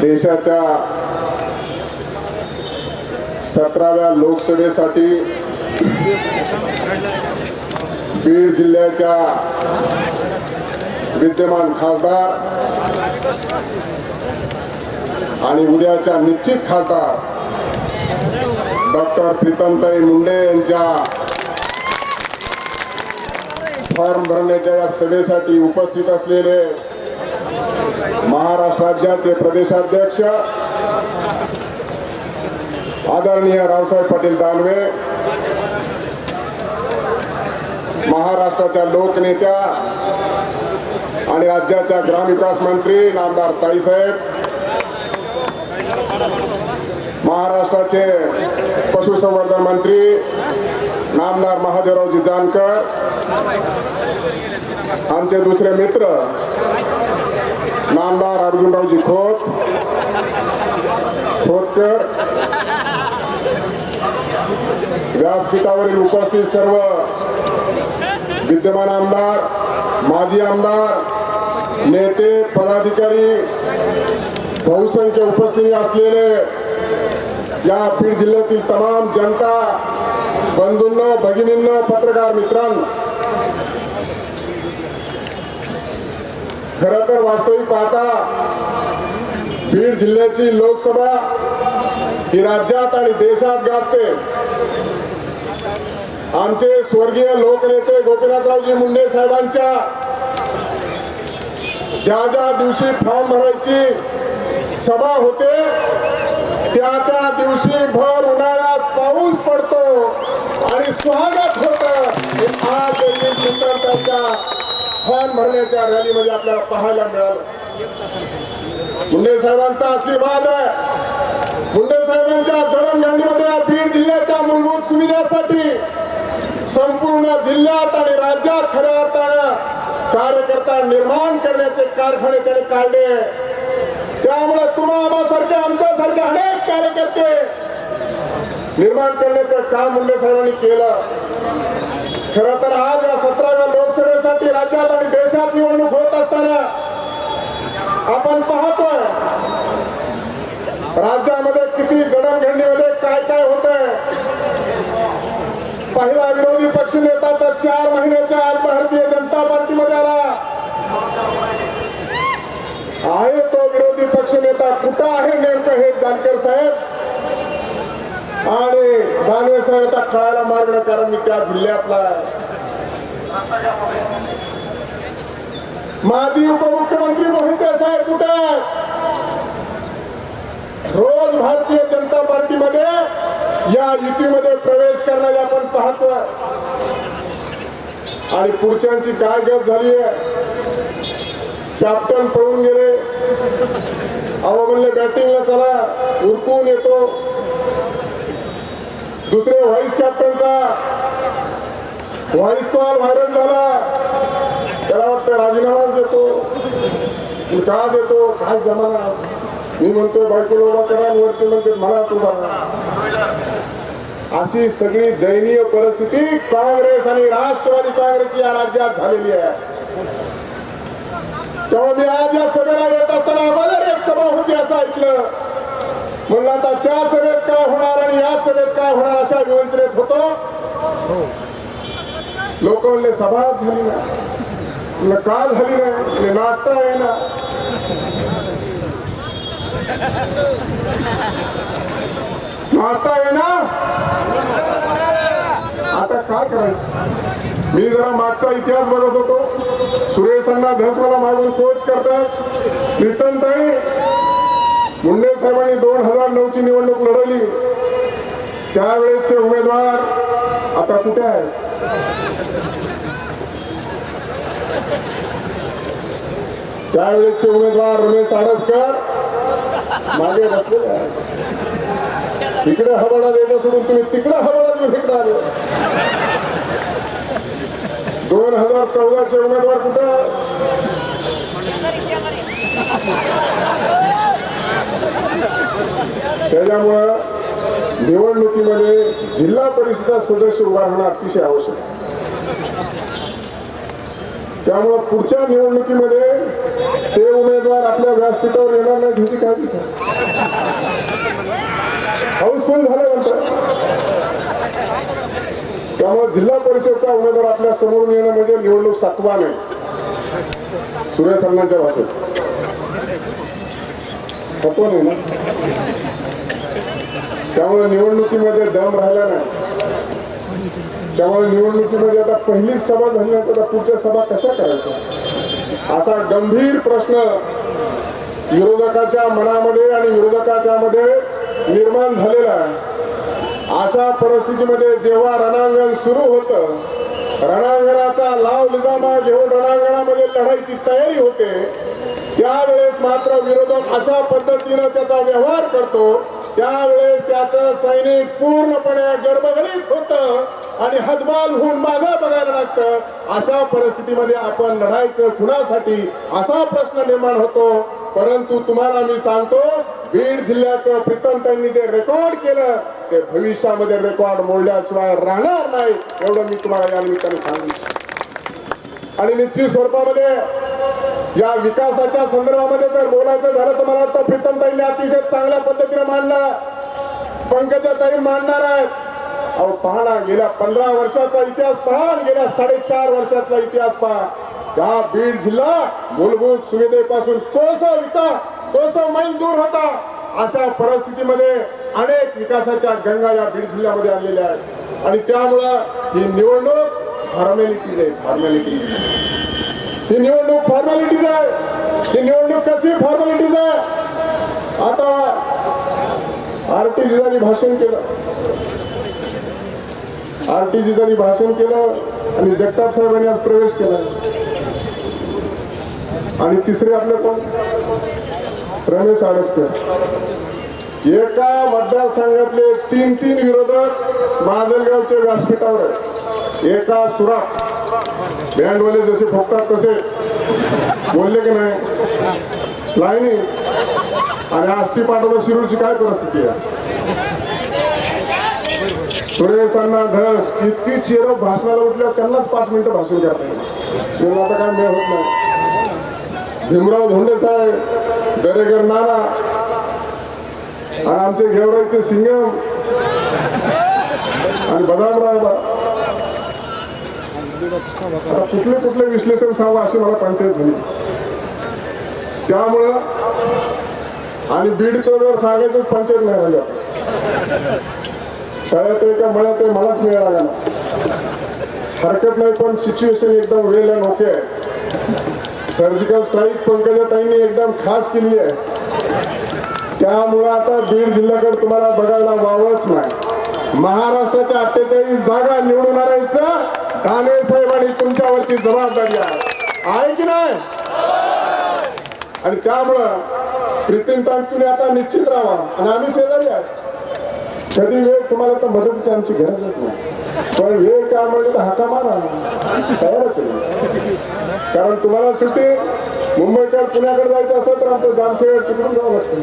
देशाच्या सतराव्या लोकसभेसाठी बीड जिल्ह्याच्या विद्यमान खासदार आणि उद्याच्या निश्चित खासदार डॉक्टर प्रीतमताई मुंडे यांच्या फॉर्म भरण्याच्या या सभेसाठी उपस्थित असलेले महाराष्ट्र राज्याचे प्रदेशाध्यक्ष आदरणीय रावसाहेब पाटील दानवे महाराष्ट्राच्या लोकनेत्या आणि राज्याच्या ग्रामविकास मंत्री नामदार ताईसाहेब महाराष्ट्राचे पशुसंवर्धन मंत्री नामदार महादेवरावजी जानकर आमचे दुसरे मित्र नामदार अर्जुनरावजी खोत खोतकर व्यासपीठावरील उपस्थित सर्व विद्यमान आमदार माजी आमदार नेते पदाधिकारी बहुसंख्य उपस्थिती असलेले या बीड जिल्ह्यातील तमाम जनता बंधूंनो भगिनींनो पत्रकार मित्रांनो खर तर वास्तविक पाहता बीड जिल्ह्याची लोकसभा ही राज्यात आणि देशात गाजते. आमचे स्वर्गीय लोकनेते गोपीनाथरावजी मुंडे साहेबांच्या ज्या ज्या दिवशी फॉर्म भरायची सभा होते त्या त्या दिवशी भर उन्हाळ्यात पाऊस पडतो आणि स्वागत होत आज एक सुंदर त्यांच्या फॉर्म भरण्याच्या रॅलीमध्ये आपल्याला पाहायला मिळालं. मुंडे साहेबांचा आशीर्वाद आहे. मुंडे साहेबांच्या जडणघडणीमध्ये बीड जिल्ह्याच्या मूलभूत सुविधासाठी संपूर्ण जिल्ह्यात आणि राज्यात खऱ्या अर्थानं कार्यकर्ता निर्माण करण्याचे कारखाने त्याने काढले. त्यामुळे तुम्हा आम्हासारखे आमच्यासारखे अनेक कार्यकर्ते निर्माण करण्याचं काम मुंडे साहेबांनी केलं. खर तर आज या सतराव्या लोक लोकसभेसाठी राज्यात आणि देशात निवडणूक होत असताना आपण पाहतोय राज्यामध्ये किती जडणघडणीमध्ये काय काय होत पहिला विरोधी पक्ष नेता तर चार महिन्याच्या आज भारतीय जनता पार्टीमध्ये आला. आहे तो विरोधी पक्ष नेता कुठं आहे नेमकं हे जानकर साहेब? आणि दानवे साहेबाचा कळायला मार्ग कारण मी त्या जिल्ह्यातला आहे. माजी उपमुख्यमंत्री मोहिते साहेब कुठे रोज भारतीय जनता पार्टीमध्ये या युतीमध्ये प्रवेश करणारे आपण पाहतोय. आणि पुढच्यांची काय गत झाली आहे कॅप्टन पळून गेले. अहो म्हणले बॅटिंगला चला उरकून येतो. दुसरे व्हाईस कॅप्टनचा व्हॉइस कॉल व्हायरल झाला. त्याला वाटतं राजीनामाच देतो का देतो काय जमाना. मी म्हणतोय बायकोला उभा करा वरचे म्हणते मला तू अशी सगळी दयनीय परिस्थिती काँग्रेस आणि राष्ट्रवादी काँग्रेसची या राज्यात झालेली आहे. तेव्हा मी आज या सभेला येत असताना अगोदर एक सभा होती असं ऐकलं. म्हणलं आता त्या सभेत काय होणार आणि या सभेत काय होणार अशा विवंचनेत होतो. लोक म्हणले सभा झाली ना म्हणलं का झाली नाही म्हणले, नाचता आहे ना. नाचता आहे ना? आता काय करायचं? मी जरा मागचा इतिहास बघत होतो. सुरेशांना धस मला मागून कोच करतात. प्रीतमताई मुंडे साहेबांनी दोन हजार नऊ ची निवडणूक लढवली. त्यावेळेसचे उमेदवार आता कुठे आहेत? त्यावेळेचे उमेदवार रमेश आडसकर मागे बसलेले आहेत. इकडे हवाला द्यायचं सोडून तुम्ही तिकडे हवाडा देऊन इकडे आले दोन हजार चौदाचे उमेदवार कुठं? त्याच्यामुळं निवडणुकीमध्ये जिल्हा परिषदा सदस्य उभा राहणं अतिशय आवश्यक आहे. त्यामुळं पुढच्या निवडणुकीमध्ये ते उमेदवार आपल्या व्यासपीठावर येणार नाही ह्याची काळजी हाऊसफुल झालं नंतर. त्यामुळे जिल्हा परिषदचा उमेदवार आपल्या समोरून येणं म्हणजे निवडणूक सातवा नाही. सुरेश अण्णांच्या भाषेत. तत्व नाही ना? त्यामुळे निवडणुकीमध्ये दम राहिला नाही. त्यामुळे निवडणुकीमध्ये आता पहिलीच सभा झाली नाही तर आता पुढच्या सभा कशा करायच्या? असा गंभीर प्रश्न विरोधकाच्या मनामध्ये आणि विरोधकाच्या मध्ये निर्माण झालेला आहे. अशा परिस्थितीमध्ये जेव्हा रणांगण सुरू होतं रणांगणाचा लाव लिजामा घेऊन रणांगणामध्ये लढायची तयारी होते त्यावेळेस मात्र विरोधक अशा पद्धतीनं त्याचा व्यवहार करतो त्यावेळेस त्याचं सैनिक पूर्णपणे गर्भगणित होतं आणि हदबाल होऊन मागं बघायला लागतं अशा परिस्थितीमध्ये आपण लढायचं कुणासाठी असा प्रश्न निर्माण होतो? परंतु तुम्हाला मी सांगतो बीड जिल्ह्याचं प्रीतम त्यांनी जे रेकॉर्ड केलं ते भविष्यामध्ये रेकॉर्ड मोडल्याशिवाय राहणार नाही एवढं मी तुम्हाला या निमित्ताने सांगितलं आणि निश्चित स्वरूपामध्ये या विकासाच्या संदर्भामध्ये जर बोलायचं झालं तर मला वाटतं प्रीतम ताईंनी अतिशय चांगल्या पद्धतीने मांडला. पंकजा ताई मांडणार आहेत. अहो पहा ना गेल्या पंधरा वर्षाचा इतिहास पहा गेल्या साडेचार वर्षाचा इतिहास पहा. या बीड जिल्हा मूलभूत सुविधेपासून कोसो विकास कोस मैल दूर होता. अशा परिस्थितीमध्ये अनेक विकासाच्या गंगा या बीड जिल्ह्यामध्ये आलेल्या आहेत. आणि त्यामुळं ही निवडणूक फॉर्मॅलिटीज आहे फॉर्मॅलिटीज ही निवडणूक फॉर्मॅलिटीज आहे. ही निवडणूक कशी फॉर्मॅलिटीज आहे? आता आरटीजीजांनी भाषण केलं आरटीजीजांनी भाषण केलं आणि जगताप साहेबांनी आज प्रवेश केला. आणि तिसरे आपलं कोण? रमेश आडसकर. एका मतदारसंघातले तीन तीन विरोधक माजलगावच्या व्यासपीठावर एका सुरात. बँडवाले जसे फोकतात तसे. बोलले की नाही? लाईनी आणि आष्टी पाठवता शिरूरची काय परिस्थिती आहे? सुरेश अण्णा धस इतकी चेर भाषणाला उठल्यावर त्यांनाच पाच मिनिटं भाषण करता येईल. आता काय मिळत नाही. भीमराव धोंडे साहेब दरेकर नाना आणि आमचे गेवराईचे सिंगम आणि बदामराव बा कुठले कुठले विश्लेषण सांगा अशी मला पंचायत झाली. त्यामुळं आणि बीडचं जर सांगायचंच पंचायत नाही राहिल्या तळ्यात आहे का मळ्यात मलाच मिळाला हरकत नाही पण सिच्युएशन एकदम वेल अँड ओके आहे. सर्जिकल स्ट्राईक पंकजाताईंनी एकदम खास केली आहे. त्यामुळं आता बीड जिल्ह्याकडे तुम्हाला बघायला वावच नाही. महाराष्ट्राच्या अठ्ठेचाळीस जागा निवडून आणायचं दानवे साहेबांनी तुमच्यावरती जबाबदारी आहे. आहे की नाही? आणि त्यामुळं प्रीतीम तुम्ही आता निश्चित राहा आणि आम्ही शेजारी आहे कधी वेळ तुम्हाला तर मदतीची आमची गरजच नाही. पण वेळ काय तर हाका मारा तयारच आहे. कारण तुम्हाला सुट्टी मुंबईकर पुण्याकडे जायचं असेल तर आमचं जामखेड तिकडून जावं लागतं.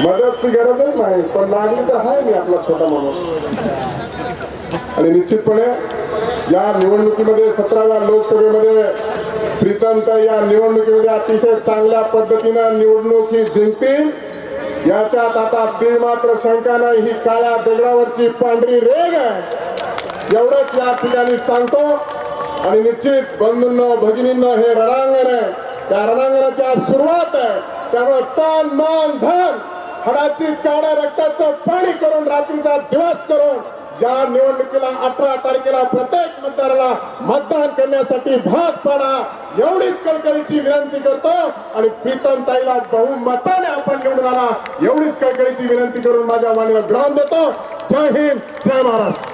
मदतची गरजच नाही पण लागली तर आहे मी आपला छोटा माणूस. आणि निश्चितपणे या निवडणुकीमध्ये सतराव्या लोकसभेमध्ये प्रीतमता या निवडणुकीमध्ये अतिशय चांगल्या पद्धतीनं निवडणूक ही जिंकतील. याच्यात आता तीन मात्र शंका नाही ही काळ्या दगडावरची पांढरी रेग आहे. एवढंच या ठिकाणी सांगतो. आणि निश्चित बंधूंनो भगिनींनो हे रणांगण आहे. त्या रणांगणाची आज सुरुवात आहे. त्यामुळे तन मान धन हडाची काळ्या रक्ताचं पाणी करून रात्रीचा दिवस करून या निवडणुकीला अठरा तारखेला प्रत्येक मतदाराला मतदान करण्यासाठी भाग पाडा एवढीच कळकळीची विनंती करतो. आणि प्रीतम ताईला बहुमताने आपण निवडून आला एवढीच कळकळीची विनंती करून माझ्या वाणीला ग्राम देतो. जय हिंद जय महाराष्ट्र.